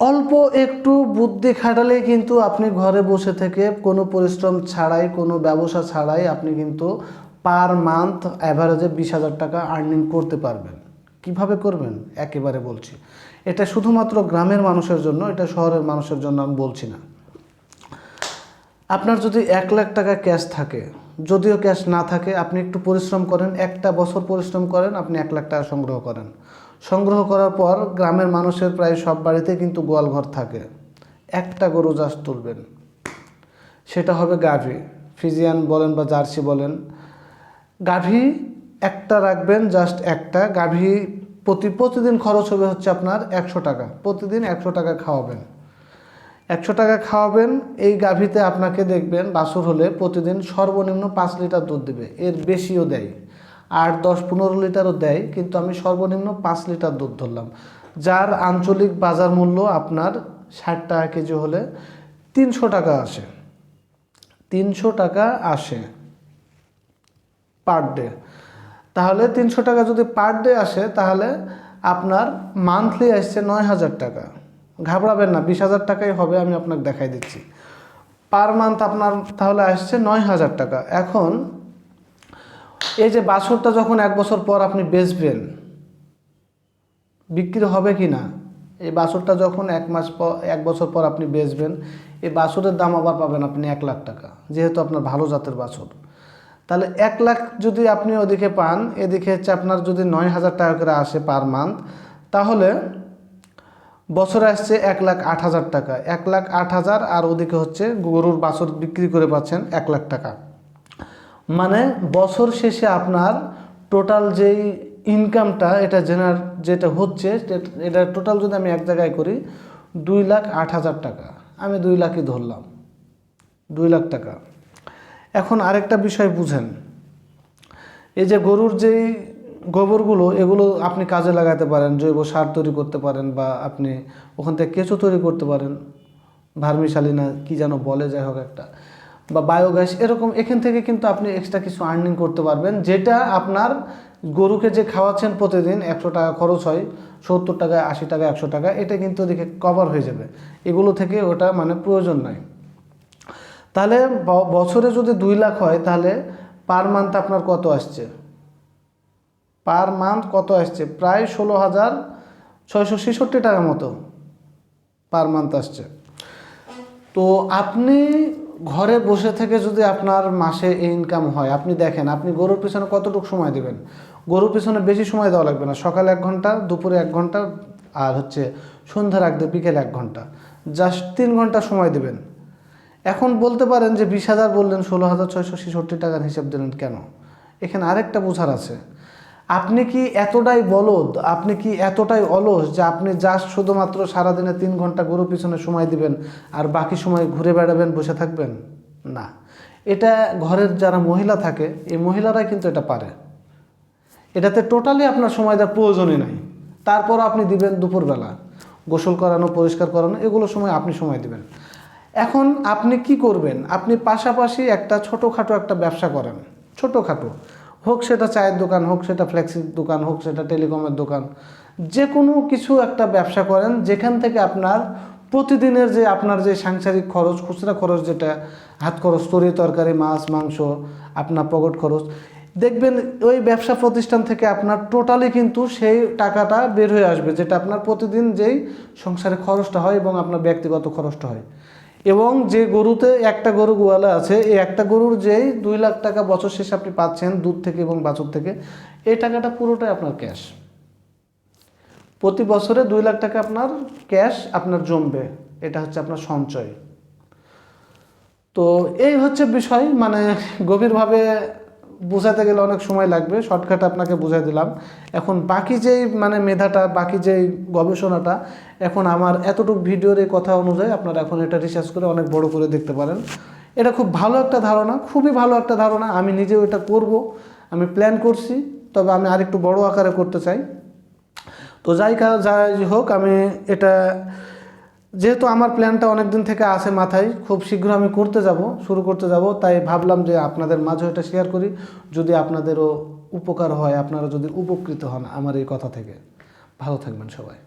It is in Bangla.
অল্প একটু বুদ্ধি খাটালেই কিন্তু আপনি ঘরে বসে থেকে কোনো পরিশ্রম ছাড়াই, কোনো ব্যবসা ছাড়াই আপনি কিন্তু পার মান্থ অ্যাভারেজে বিশ হাজার টাকা আর্নিং করতে পারবেন। কীভাবে করবেন? একেবারে বলছি। এটা শুধুমাত্র গ্রামের মানুষের জন্য, এটা শহরের মানুষের জন্য আমি বলছি না। আপনার যদি এক লাখ টাকা ক্যাশ থাকে, যদিও ক্যাশ না থাকে, আপনি একটু পরিশ্রম করেন, একটা বছর পরিশ্রম করেন, আপনি এক লাখ টাকা সংগ্রহ করেন। সংগ্রহ করার পর গ্রামের মানুষের প্রায় সব বাড়িতে কিন্তু গোয়ালঘর থাকে। একটা গরু চাষ তুলবেন। সেটা হবে গাভী। ফিজিয়ান বলেন বা জার্সি বলেন। গাভী একটা রাখবেন জাস্ট একটা। গাভী প্রতি, প্রতিদিন খরচ হবে হচ্ছে আপনার একশো টাকা। প্রতিদিন একশো টাকা খাওয়াবেন। একশো টাকা খাওয়াবেন। এই গাভীতে আপনাকে দেখবেন বাছুর হলে প্রতিদিন সর্বনিম্ন পাঁচ লিটার দুধ দেবে। এর বেশিও দেয়। আট দশ পনেরো লিটারও দেয়, কিন্তু আমি সর্বনিম্ন পাঁচ লিটার দুধ ধরলাম। যার আঞ্চলিক বাজার মূল্য আপনার ষাট টাকা কেজি হলে তিনশো টাকা আসে। তিনশো টাকা আসে পার ডে। তাহলে তিনশো টাকা যদি পার ডে আসে, তাহলে আপনার মান্থলি আসছে নয় হাজার টাকা। ঘাবড়াবেন না, বিশ হাজার টাকাই হবে, আমি আপনাকে দেখাই দিচ্ছি। পার মান্থ আপনার তাহলে আসছে নয় হাজার টাকা। এখন এই যে বাছরটা যখন এক বছর পর আপনি বেচবেন, বিক্রি হবে কি না? এই বাছরটা যখন এক মাস পর, এক বছর পর আপনি বেচবেন, এই বাছরের দাম আবার পাবেন আপনি এক লাখ টাকা, যেহেতু আপনার ভালো জাতের বাছর। তাহলে এক লাখ যদি আপনি ওদিকে পান, এদিকে হচ্ছে আপনার যদি নয় হাজার টাকা করে আসে পার মান্থ, তাহলে বছরে আসছে এক লাখ আট হাজার টাকা। এক লাখ আট হাজার আর ওদিকে হচ্ছে গরুর বাছর বিক্রি করে পাচ্ছেন এক লাখ টাকা। মানে বছর শেষে আপনার টোটাল যেই ইনকামটা এটা জেনার যেটা হচ্ছে এটা টোটাল যদি আমি এক জায়গায় করি, দুই লাখ আট হাজার টাকা। আমি দুই লাখই ধরলাম। দুই লাখ টাকা। এখন আরেকটা বিষয় বুঝেন। এই যে গরুর যেই গোবরগুলো, এগুলো আপনি কাজে লাগাতে পারেন, জৈব সার তৈরি করতে পারেন, বা আপনি ওখান থেকে কেঁচো তৈরি করতে পারেন। ভার্মিশালি না, কি যেন বলে, যাই হোক একটা। বা বায়োগ্যাস এরকম এখান থেকে কিন্তু আপনি এক্সট্রা কিছু আর্নিং করতে পারবেন, যেটা আপনার গরুকে যে খাওয়াচ্ছেন প্রতিদিন একশো টাকা খরচ হয়, সত্তর টাকা আশি টাকা একশো টাকা এটা কিন্তু ওদিকে কভার হয়ে যাবে। এগুলো থেকে ওটা মানে প্রয়োজন নাই। তাহলে বছরে যদি দুই লাখ হয়, তাহলে পার মান্থ আপনার কত আসছে? পার মান্থ কত আসছে? প্রায় ষোলো হাজার ছয়শো ছেষট্টি টাকা মতো পার মান্থ আসছে। তো আপনি ঘরে বসে থেকে যদি আপনার মাসে ইনকাম হয়, আপনি দেখেন, আপনি গরুর পিছনে কতটুকু সময় দেবেন? গরুর পিছনে বেশি সময় দেওয়া লাগবে না। সকালে এক ঘণ্টা, দুপুরে এক ঘণ্টা, আর হচ্ছে সন্ধ্যা রাখতে বিকেলে এক ঘণ্টা। জাস্ট তিন ঘণ্টা সময় দেবেন। এখন বলতে পারেন যে বিশ হাজার বললেন, ষোলো হাজার ছয়শো ছেষট্টি টাকার হিসাব দিলেন কেন? এখানে আরেকটা বোঝার আছে। আপনি কি এতটাই বলদ? আপনি কি এতটাই অলস যে আপনি জাস্ট শুধুমাত্র সারাদিনে তিন ঘণ্টা গরু পিছনে সময় দিবেন আর বাকি সময় ঘুরে বেড়াবেন, বসে থাকবেন? না। এটা ঘরের যারা মহিলা থাকে, এই মহিলারাই কিন্তু এটা পারে। এটাতে টোটালি আপনার সময় দেওয়ার প্রয়োজনই নাই। তারপর আপনি দিবেন দুপুরবেলা। গোসল করানো, পরিষ্কার করানো, এগুলো সময় আপনি সময় দিবেন। এখন আপনি কি করবেন? আপনি পাশাপাশি একটা ছোটোখাটো একটা ব্যবসা করেন। ছোটোখাটো। হোক সেটা চায়ের দোকান, হোক সেটা ফ্লেক্সির দোকান, হোক সেটা টেলিকমের দোকান যে কোনো কিছু একটা ব্যবসা করেন, যেখান থেকে আপনার প্রতিদিনের যে আপনার যে সাংসারিক খরচ, খুচরা খরচ যেটা, হাত খরচ, তরি তরকারি, মাছ, মাংস, আপনার পকেট খরচ, দেখবেন ওই ব্যবসা প্রতিষ্ঠান থেকে আপনার টোটালি কিন্তু সেই টাকাটা বের হয়ে আসবে, যেটা আপনার প্রতিদিন যেই সংসারে খরচটা হয় এবং আপনার ব্যক্তিগত খরচটা হয়। এবং যে গরুতে একটা গরু গোয়ালা আছে, এই একটা গরুর যেই দুই লাখ টাকা বছর শেষে আপনি পাচ্ছেন, দুধ থেকে এবং বাছর থেকে, এই টাকাটা পুরোটাই আপনার ক্যাশ। প্রতি বছরে দুই লাখ টাকা আপনার ক্যাশ আপনার জমবে, এটা হচ্ছে আপনার সঞ্চয়। তো এই হচ্ছে বিষয় মানে গভীরভাবে বোঝাতে গেলে অনেক সময় লাগবে, শর্টকাট আপনাকে বুঝাই দিলাম। এখন বাকি যেই মানে মেধাটা, বাকি যেই গবেষণাটা, এখন আমার এতটুকু ভিডিওর এই কথা অনুযায়ী আপনারা এখন এটা রিসার্চ করে অনেক বড় করে দেখতে পারেন। এটা খুব ভালো একটা ধারণা, খুবই ভালো একটা ধারণা। আমি নিজেও এটা করব, আমি প্ল্যান করছি, তবে আমি আরেকটু বড় আকারে করতে চাই। তো যাই যাই হোক, আমি এটা যেহেতু আমার প্ল্যানটা অনেক দিন থেকে আছে মাথায়, খুব শীঘ্র আমি করতে যাব, শুরু করতে যাব, তাই ভাবলাম যে আপনাদের মাঝে এটা শেয়ার করি। যদি আপনাদেরও উপকার হয়, আপনারা যদি উপকৃত হন আমার এই কথা থেকে। ভালো থাকবেন সবাই।